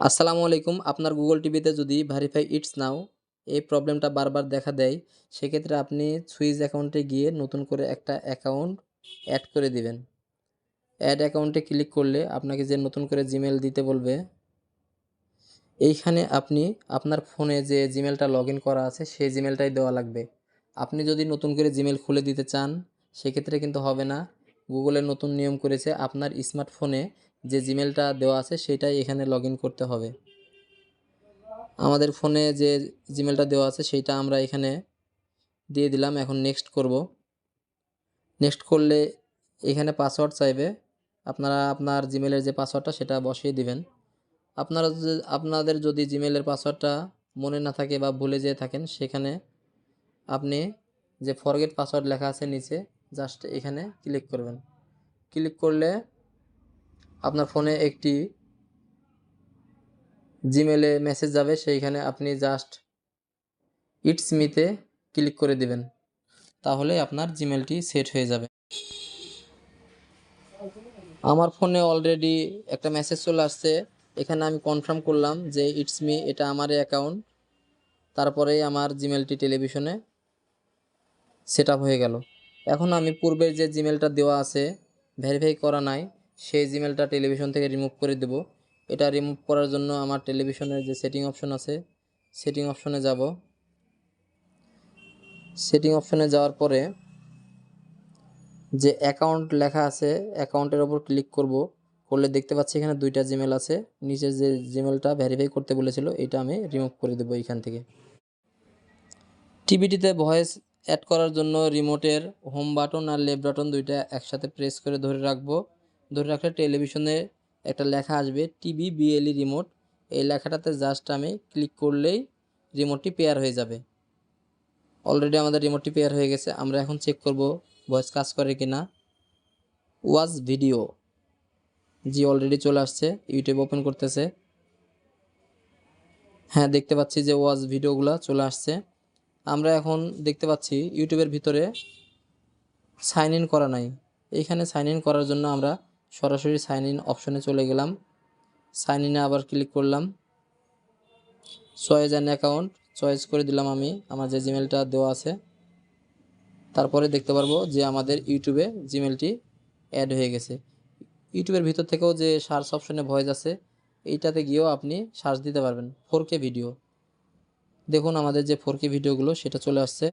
আসসালামু আলাইকুম। আপনার গুগল টিভিতে যদি ভেরিফাই ইটস নাও এই প্রবলেমটা বারবার দেখা দেয়, সেক্ষেত্রে আপনি সুইচ অ্যাকাউন্টে গিয়ে নতুন করে একটা অ্যাকাউন্ট অ্যাড করে দিবেন। অ্যাড অ্যাকাউন্টে ক্লিক করলে আপনাকে যে নতুন করে জিমেল দিতে বলবে, এইখানে আপনি আপনার ফোনে যে জিমেলটা লগ করা আছে, সেই জিমেলটাই দেওয়া লাগবে। আপনি যদি নতুন করে জিমেল খুলে দিতে চান, সেক্ষেত্রে কিন্তু হবে না। গুগলের নতুন নিয়ম করেছে, আপনার স্মার্টফোনে যে জিমেলটা দেওয়া আছে সেটাই এখানে লগ করতে হবে। আমাদের ফোনে যে জিমেলটা দেওয়া আছে সেইটা আমরা এখানে দিয়ে দিলাম। এখন নেক্সট করব। নেক্সট করলে এখানে পাসওয়ার্ড চাইবে। আপনারা আপনার জিমেলের যে পাসওয়ার্ডটা সেটা বসিয়ে দিবেন। আপনারা আপনাদের যদি জিমেলের পাসওয়ার্ডটা মনে না থাকে বা ভুলে যেয়ে থাকেন, সেখানে আপনি যে ফরগেট পাসওয়ার্ড লেখা আছে নিচে জাস্ট এখানে ক্লিক করবেন। ক্লিক করলে আপনার ফোনে একটি জিমেলে মেসেজ যাবে, সেইখানে আপনি জাস্ট ইটস মিতে ক্লিক করে দিবেন। তাহলে আপনার জিমেলটি সেট হয়ে যাবে। আমার ফোনে অলরেডি একটা মেসেজ চলে আসছে। এখানে আমি কনফার্ম করলাম যে ইটস মি এটা আমারই অ্যাকাউন্ট তারপরেই আমার জিমেলটি টেলিভিশনে সেট হয়ে গেল। এখন আমি পূর্বের যে জিমেলটা দেওয়া আছে ভেরিফাই করা নাই। সেই জিমেলটা টেলিভিশন থেকে রিমুভ করে দেব। এটা রিমুভ করার জন্য আমার টেলিভিশনের যে সেটিং অপশন আছে সেটিং অপশনে যাব। সেটিং অপশনে যাওয়ার পরে যে অ্যাকাউন্ট লেখা আছে অ্যাকাউন্টের ওপর ক্লিক করব। করলে দেখতে পাচ্ছি এখানে দুইটা জিমেল আছে। নিচে যে জিমেলটা ভেরিফাই করতে বলেছিল, এটা আমি রিমুভ করে দেবো এইখান থেকে। টিভিটিতে ভয়েস অ্যাড করার জন্য রিমোটের হোম বাটন আর লেফট বাটন দুইটা একসাথে প্রেস করে ধরে রাখব। ধরে রাখলে টেলিভিশনে একটা লেখা আসবে, টিভি বিএলই রিমোট। এই লেখাটাতে জাস্ট আমি ক্লিক করলেই রিমোটটি পেয়ার হয়ে যাবে। অলরেডি আমাদের রিমোটটি পেয়ার হয়ে গেছে, আমরা এখন চেক করব ভয়েস কাজ করে কি না ওয়াজ ভিডিও জি অলরেডি চলে আসছে ইউটিউব ওপেন করতেছে। হ্যাঁ দেখতে পাচ্ছি যে ওয়াজ ভিডিওগুলো চলে আসছে। আমরা এখন দেখতে পাচ্ছি ইউটিউবের ভিতরে সাইন ইন করা নাই। এইখানে সাইন ইন করার জন্য আমরা সরাসরি সাইন ইন অপশনে চলে গেলাম। সাইন ইনে আবার ক্লিক করলাম। চয়েস অ্যান অ্যাকাউন্ট চয়েস করে দিলাম আমি, আমার যে জিমেলটা দেওয়া আছে। তারপরে দেখতে পারব যে আমাদের ইউটিউবে জিমেলটি অ্যাড হয়ে গেছে। ইউটিউবের ভিতর থেকেও যে সার্চ অপশনে ভয়েস আছে, এইটাতে গিয়েও আপনি সার্চ দিতে পারবেন। ফোর ভিডিও দেখুন আমাদের যে ফোর ভিডিওগুলো সেটা চলে আসছে।